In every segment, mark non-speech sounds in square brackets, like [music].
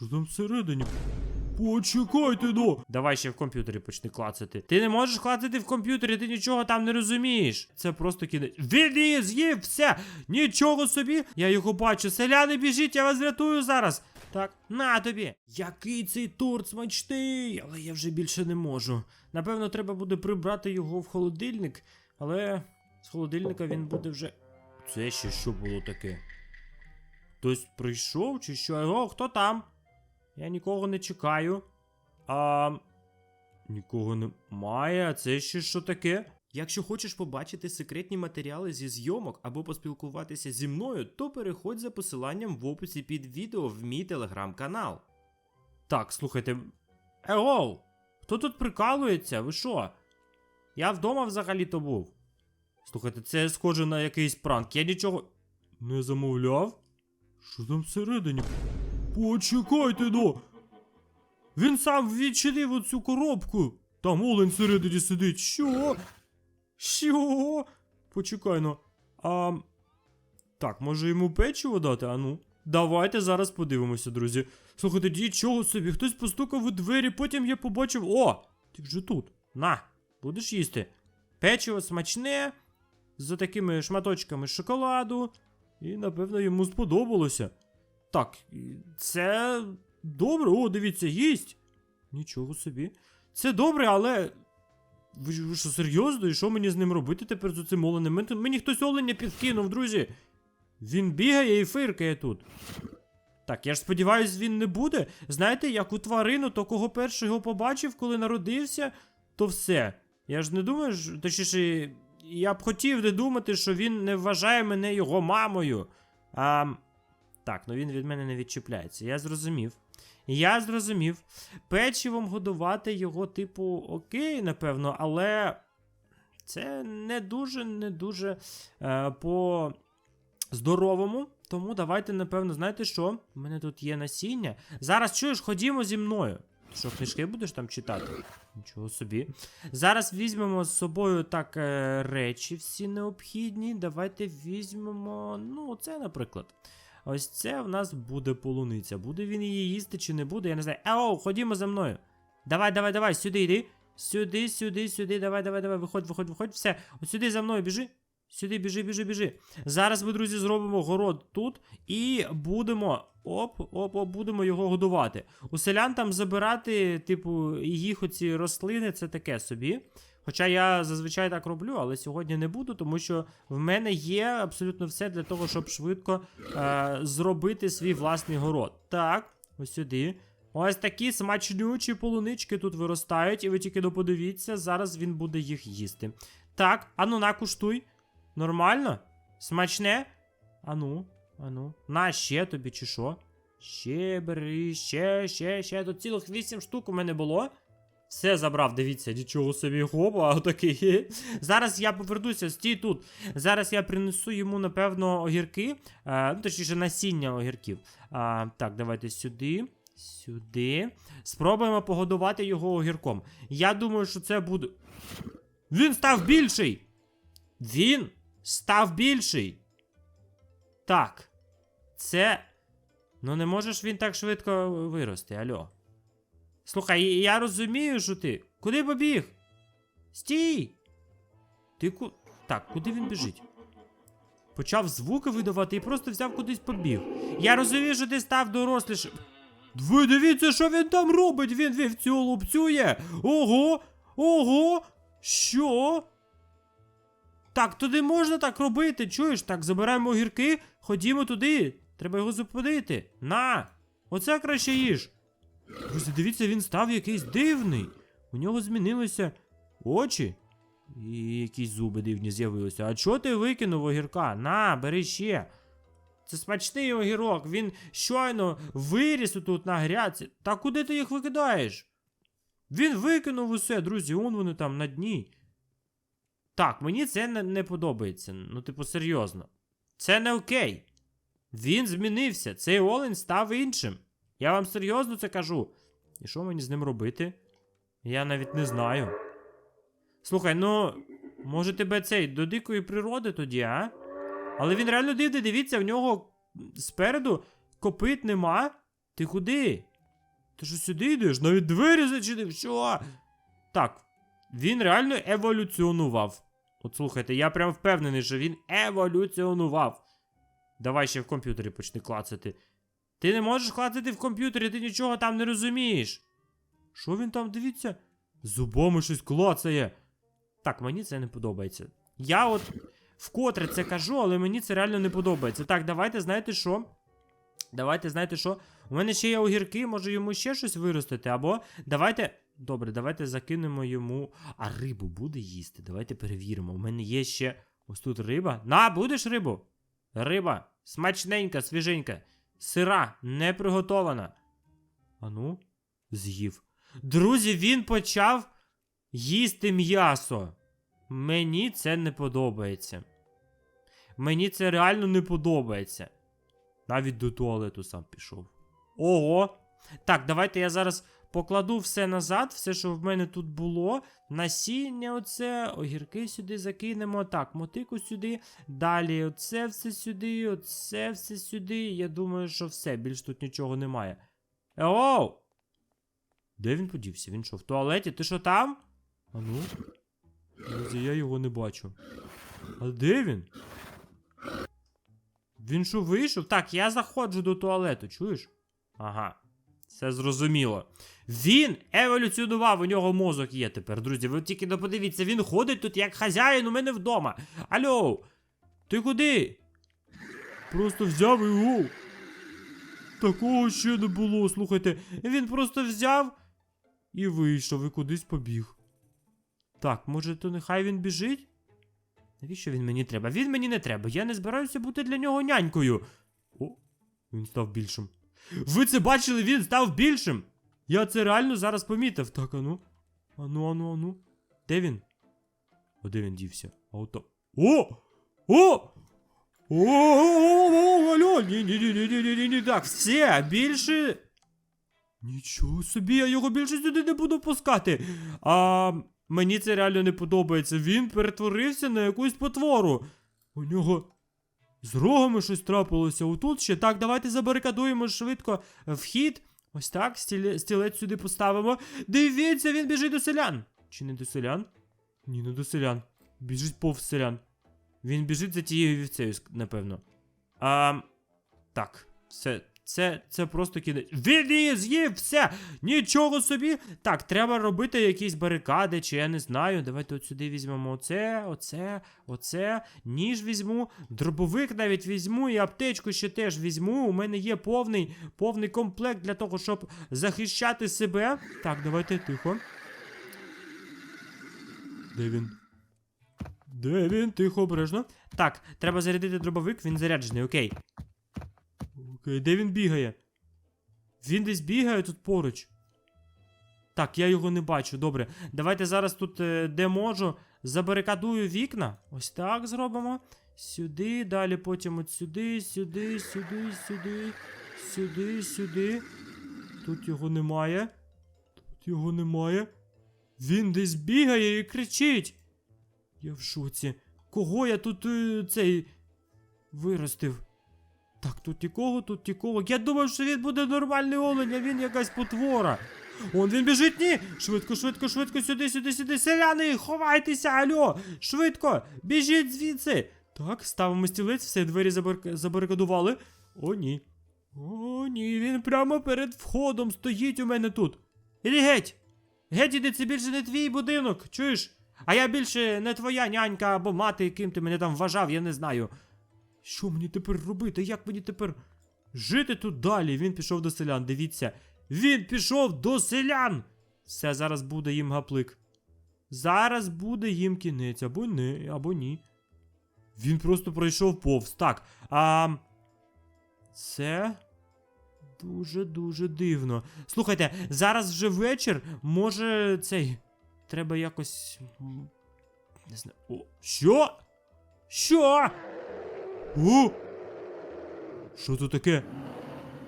Що там всередині? Почекайте ну. Давай ще в комп'ютері почни клацати. Ти не можеш клацати в комп'ютері, ти нічого там не розумієш. Це просто кінець. Він з'їв все! Нічого собі! Я його бачу. Селяни, біжіть, я вас врятую зараз. Так, на тобі. Який цей торт смачний, але я вже більше не можу. Напевно, треба буде прибрати його в холодильник, але з холодильника він буде вже. Це ще що було таке? Хтось прийшов чи що? О, хто там? Я нікого не чекаю. А. Нікого немає. А це ще що таке? Якщо хочеш побачити секретні матеріали зі зйомок або поспілкуватися зі мною, то переходь за посиланням в описі під відео в мій телеграм-канал. Так, слухайте. Еоу! Хто тут прикалується? Ви що? Я вдома взагалі-то був. Слухайте, це схоже на якийсь пранк. Я нічого не замовляв? Що там всередині? Почекайте ну! Він сам відчинив оцю коробку. Там олень всередині сидить. Що? Що? Почекай ну. А. Так, може йому печиво дати? А ну. Давайте зараз подивимося, друзі. Слухайте, нічого собі, хтось постукав у двері, потім я побачив. О! Ти вже тут. На, будеш їсти. Печиво смачне, з такими шматочками шоколаду. І, напевно, йому сподобалося. Так, це добре. О, дивіться, їсть. Нічого собі. Це добре, але. Ви, ви що, серйозно? І що мені з ним робити тепер з цим оленем? Мені, мені хтось оленя підкинув, друзі. Він бігає і фиркає тут. Так, я ж сподіваюсь, він не буде. Знаєте, як у тварину, то кого перший його побачив, коли народився, то все. Я ж не думаю, що- точніше, я б хотів не думати, що він не вважає мене його мамою. А, так, ну він від мене не відчіпляється. Я зрозумів. Я зрозумів. Печивом годувати його, типу, окей, напевно, але це не дуже, не дуже е, по здоровому. Тому давайте, напевно, знаєте що? У мене тут є насіння. Зараз чуєш, ходімо зі мною. Ти Що, книжки будеш там читати? Нічого собі. Зараз візьмемо з собою так е, речі всі необхідні. Давайте візьмемо. Ну, це, наприклад. Ось це в нас буде полуниця. Буде він її їсти чи не буде, я не знаю. Ео, ходімо за мною. Давай, давай, давай, сюди йди. Сюди, сюди, сюди, давай, давай, давай, виходь, виходь, виходь, все. Ось сюди за мною біжи. Сюди, біжи, біжи, біжи. Зараз ми, друзі, зробимо город тут і будемо. Оп, оп, оп, будемо його годувати. У селян там забирати, типу, їх оці рослини, це таке собі. Хоча я зазвичай так роблю, але сьогодні не буду, тому що в мене є абсолютно все для того, щоб швидко е, зробити свій власний город. Так, ось сюди. Ось такі смачнючі полунички тут виростають, і ви тільки доподивіться, зараз він буде їх їсти. Так, ану, на, куштуй. Нормально? Смачне? Ану, ану. На ще тобі, чи що? Ще бери, ще, ще, ще. Тут цілих вісім штук у мене було. Все забрав, дивіться, нічого собі хопа, [laughs] отакий. Зараз я повернуся, стій тут. Зараз я принесу йому, напевно, огірки. А, ну, точніше, насіння огірків. А, так, давайте сюди. Сюди. Спробуємо погодувати його огірком. Я думаю, що це буде. Він став більший! Він став більший. Так. Це. Ну не можеш він так швидко вирости, альо. Слухай, я розумію, що ти. Куди побіг? Стій! Ти ку. Так, куди він біжить? Почав звуки видавати і просто взяв кудись побіг. Я розумію, що ти став дорослішим. Ви дивіться, що він там робить! Він вівцю лупцює! Ого! Ого! Що? Так, туди можна так робити, чуєш? Так, забираємо огірки, ходімо туди. Треба його зупинити. На! Оце краще їж. Друзі, дивіться, він став якийсь дивний. У нього змінилися очі. І якісь зуби дивні з'явилися. А чого ти викинув огірка? На, бери ще. Це смачний огірок, він щойно виріс тут на грядці. Та куди ти їх викидаєш? Він викинув усе, друзі, он вони там на дні. Так, мені це не, не подобається. Ну, типу, серйозно. Це не окей. Він змінився. Цей олень став іншим. Я вам серйозно це кажу. І що мені з ним робити? Я навіть не знаю. Слухай, ну, може тебе цей до дикої природи тоді, а? Але він реально дивний, дивіться, в нього спереду копит нема. Ти куди? Ти що сюди йдеш? Навіть двері зачинив, що? Так, він реально еволюціонував. От слухайте, я прям впевнений, що він еволюціонував. Давай ще в комп'ютері почни клацати. Ти не можеш клацати в комп'ютері, ти нічого там не розумієш. Що він там, дивіться? Зубами щось клацає. Так, мені це не подобається. Я от вкотре це кажу, але мені це реально не подобається. Так, давайте, знаєте що? Давайте, знаєте що? У мене ще є огірки, може йому ще щось виростити, або давайте. Добре, давайте закинемо йому. А рибу буде їсти. Давайте перевіримо. У мене є ще ось тут риба. На, будеш рибу? Риба. Смачненька, свіженька. Сира, не приготована. Ану, з'їв. Друзі, він почав їсти м'ясо. Мені це не подобається. Мені це реально не подобається. Навіть до туалету сам пішов. Ого. Так, давайте я зараз покладу все назад, все, що в мене тут було. Насіння, оце, огірки сюди закинемо. Так, мотику сюди. Далі оце все сюди, оце все сюди. Я думаю, що все, більш тут нічого немає. Оу! Де він подівся? Він що, в туалеті? Ти що там? А ну? Я його не бачу. А де він? Він що вийшов? Так, я заходжу до туалету, чуєш? Ага. Все зрозуміло. Він еволюціонував, у нього мозок є тепер, друзі. Ви тільки не подивіться, він ходить тут як хазяїн у мене вдома. Алло, ти куди? Просто взяв у. Такого ще не було, слухайте. Він просто взяв і вийшов, і кудись побіг. Так, може, то нехай він біжить? Навіщо він мені треба? Він мені не треба. Я не збираюся бути для нього нянькою. О, він став більшим. Ви це бачили, він став більшим. Я це реально зараз помітив. Так, ану. Ану, ану, ану. Де він? О, де він дівся? А ото. О! О! О, о, алло! Ні-ні-ні-ні-ні-ні-ні. Так, все, більше. Нічого собі, я його більше сюди не буду пускати. А мені це реально не подобається. Він перетворився на якусь потвору. У нього з рогами щось трапилося. Отут ще. Так, давайте забарикадуємо швидко вхід. Ось так, стіле- стілець сюди поставимо. Дивіться, він біжить до селян. Чи не до селян? Ні, не до селян. Біжить повз селян. Він біжить за тією вівцею, напевно. А, так, це, це, це просто кінець. Він її з'їв все! Нічого собі! Так, треба робити якісь барикади, чи я не знаю. Давайте от сюди візьмемо оце, оце, оце, ніж візьму, дробовик навіть візьму і аптечку ще теж візьму. У мене є повний, повний комплект для того, щоб захищати себе. Так, давайте тихо. Де він? Де він? Тихо, обережно. Так, треба зарядити дробовик, він заряджений, окей. Окей, де він бігає? Він десь бігає тут поруч. Так, я його не бачу. Добре. Давайте зараз тут, е, де можу, забарикадую вікна. Ось так зробимо. Сюди, далі потім от сюди, сюди, сюди, сюди, сюди, сюди. Тут його немає. Тут його немає. Він десь бігає і кричить. Я в шоці. Кого я тут е, цей виростив? Так, тут нікого, тут нікого. Я думав, що він буде нормальний олень, а він якась потвора. Он він біжить, ні! Швидко, швидко, швидко, сюди, сюди, сюди. Селяни, ховайтеся, альо! Швидко! Біжіть звідси! Так, ставимо стілець, все двері забар... забарикадували. О, ні. О, ні, він прямо перед входом стоїть у мене тут. Іди геть! Геть іди, це більше не твій будинок, чуєш? А я більше не твоя нянька або мати, ким ти мене там вважав, я не знаю. Що мені тепер робити? Як мені тепер жити тут далі? Він пішов до селян, дивіться. Він пішов до селян! Все, зараз буде їм гаплик. Зараз буде їм кінець, або не, або ні. Він просто пройшов повз. Так. А. Це. Дуже-дуже дивно. Слухайте, зараз вже вечір. Може цей. Треба якось. Не знаю. О, що? Що? О! Що тут таке?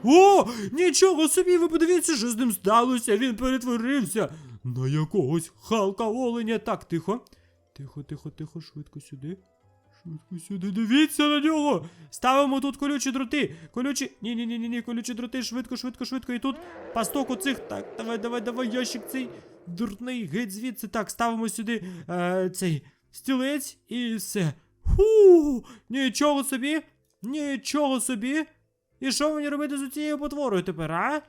О! Нічого собі, ви подивіться, що з ним сталося. Він перетворився на якогось Халка оленя. Так, тихо. Тихо, тихо, тихо, швидко сюди. Швидко сюди, дивіться на нього! Ставимо тут колючі дроти. Колючі. Ні, ні, ні, колючі дроти. Швидко, швидко, швидко. І тут пасток у цих. Так, давай, давай, давай, ящик цей дурний, геть звідси. Так, ставимо сюди е, цей стілець і все. Ху! Нічого собі! Нічого собі! І що мені робити з цією потворою тепер, а?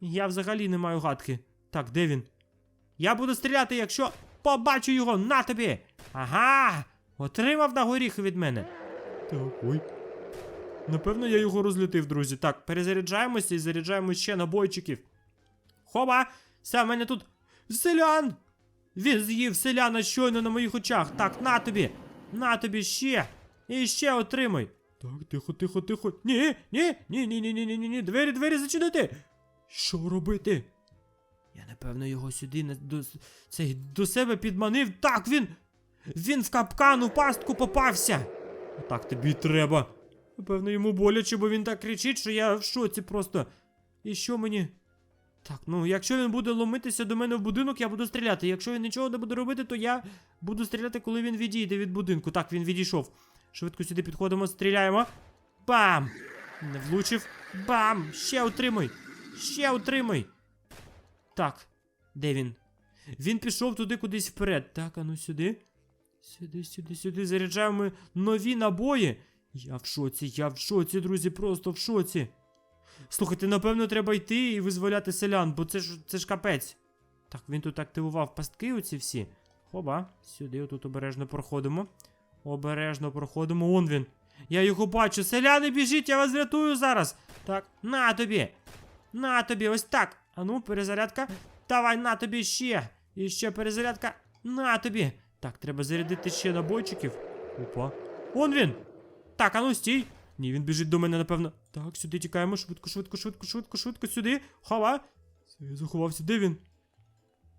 Я взагалі не маю гадки. Так, де він? Я буду стріляти, якщо побачу його на тобі. Ага! Отримав на горіх від мене. Так, ой. Напевно, я його розлютив, друзі. Так, перезаряджаємося і заряджаємо ще набойчиків. Хоба! Все, в мене тут селян! Він з'їв селяна щойно на моїх очах. Так, на тобі! На тобі ще! І ще отримай! Так, тихо, тихо, тихо. Ні, ні, ні, ні, ні, ні, ні, ні, ні. Двері, двері зачинити! Що робити? Я напевно його сюди на- до, цей, до себе підманив. Так, він. Він в капкан у пастку попався. Так тобі треба. Напевно, йому боляче, бо він так кричить, що я в шоці просто. І що мені? Так, ну якщо він буде ломитися до мене в будинок, я буду стріляти. Якщо він нічого не буде робити, то я буду стріляти, коли він відійде від будинку. Так, він відійшов. Швидко сюди підходимо, стріляємо. Бам! Не влучив. Бам! Ще отримай! Ще отримай! Так, де він? Він пішов туди кудись вперед. Так, а ну сюди. Сюди, сюди, сюди. Заряджаємо нові набої. Я в шоці, я в шоці, друзі, просто в шоці. Слухайте, напевно, треба йти і визволяти селян, бо це ж це ж капець. Так, він тут активував пастки оці всі. Хоба, сюди, отут обережно проходимо. Обережно проходимо. Он він. Я його бачу. Селяни, біжіть, я вас рятую зараз. Так, на тобі. На тобі, ось так. Ану, перезарядка. Давай, на тобі ще. І ще перезарядка. На тобі. Так, треба зарядити ще набойчиків. Опа. Он він. Так, ану, стій. Ні, він біжить до мене, напевно. Так, сюди тікаємо. Швидко, швидко, швидко, швидко, швидко, сюди. Хова. Я заховався. Де він?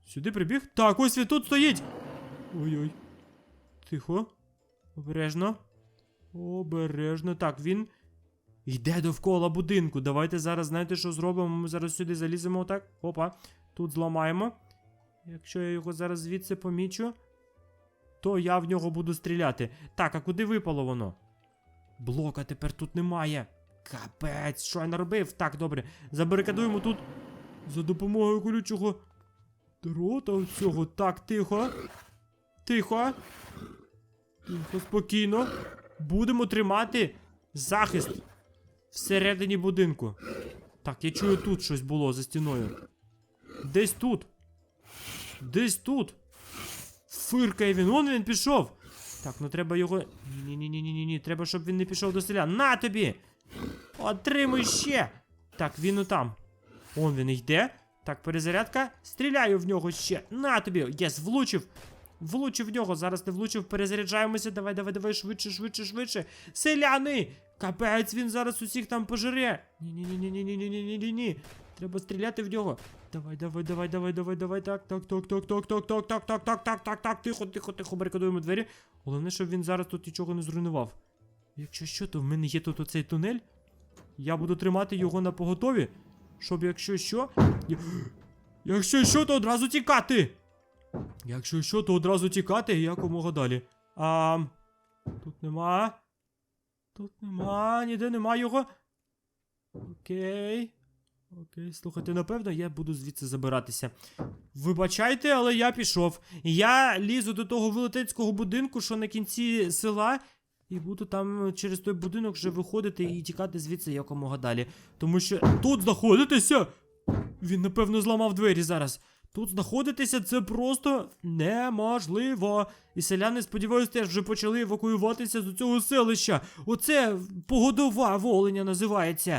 Сюди прибіг? Так, ось він тут стоїть. Ой-ой. Тихо. Обережно. Обережно. Так, він йде довкола будинку. Давайте зараз, знаєте, що зробимо? Ми зараз сюди заліземо отак. Опа. Тут зламаємо. Якщо я його зараз звідси помічу, то я в нього буду стріляти. Так, а куди випало воно? Блока тепер тут немає. Капець, що я наробив? Так, добре. Забарикадуємо тут за допомогою колючого дрота цього. Так, тихо. Тихо. Тихо, спокійно. Будемо тримати захист всередині будинку. Так, я чую, тут щось було за стіною. Десь тут. Десь тут. Фиркає він, он він пішов. Так, ну треба його. Ні-ні-ні-ні-ні, ні треба, щоб він не пішов до селя. На тобі! Отримуй ще! Так, він там. Он він йде. Так, перезарядка. Стріляю в нього ще. На тобі! Єс, влучив! Влучив в нього, зараз не влучив, перезаряджаємося. Давай, давай, давай, швидше, швидше, швидше. Селяни! Капець, він зараз усіх там пожере. Ні-ні-ні-ні-ні-ні-ні-ні-ні. Треба стріляти в нього. Давай, давай, давай, давай, давай, давай. Так, так, так, так, так, так, так, так, так, так, так, так, так. Тихо, тихо, тихо, барикадуємо двері. Головне, щоб він зараз тут нічого не зруйнував. Якщо що, то в мене є тут оцей тунель. Я буду тримати його на поготові, щоб якщо що. Якщо що, то одразу тікати. Якщо що, то одразу тікати і якомога далі. А. Тут нема. Тут нема, ніде нема його. Окей. Окей, слухайте, напевно, я буду звідси забиратися. Вибачайте, але я пішов. Я лізу до того велетенського будинку, що на кінці села, і буду там через той будинок вже виходити і тікати звідси якомога далі. Тому що тут знаходитися. Він, напевно, зламав двері зараз. Тут знаходитися це просто неможливо. І селяни, сподіваюся, теж вже почали евакуюватися з цього селища. Оце погодова воленя називається.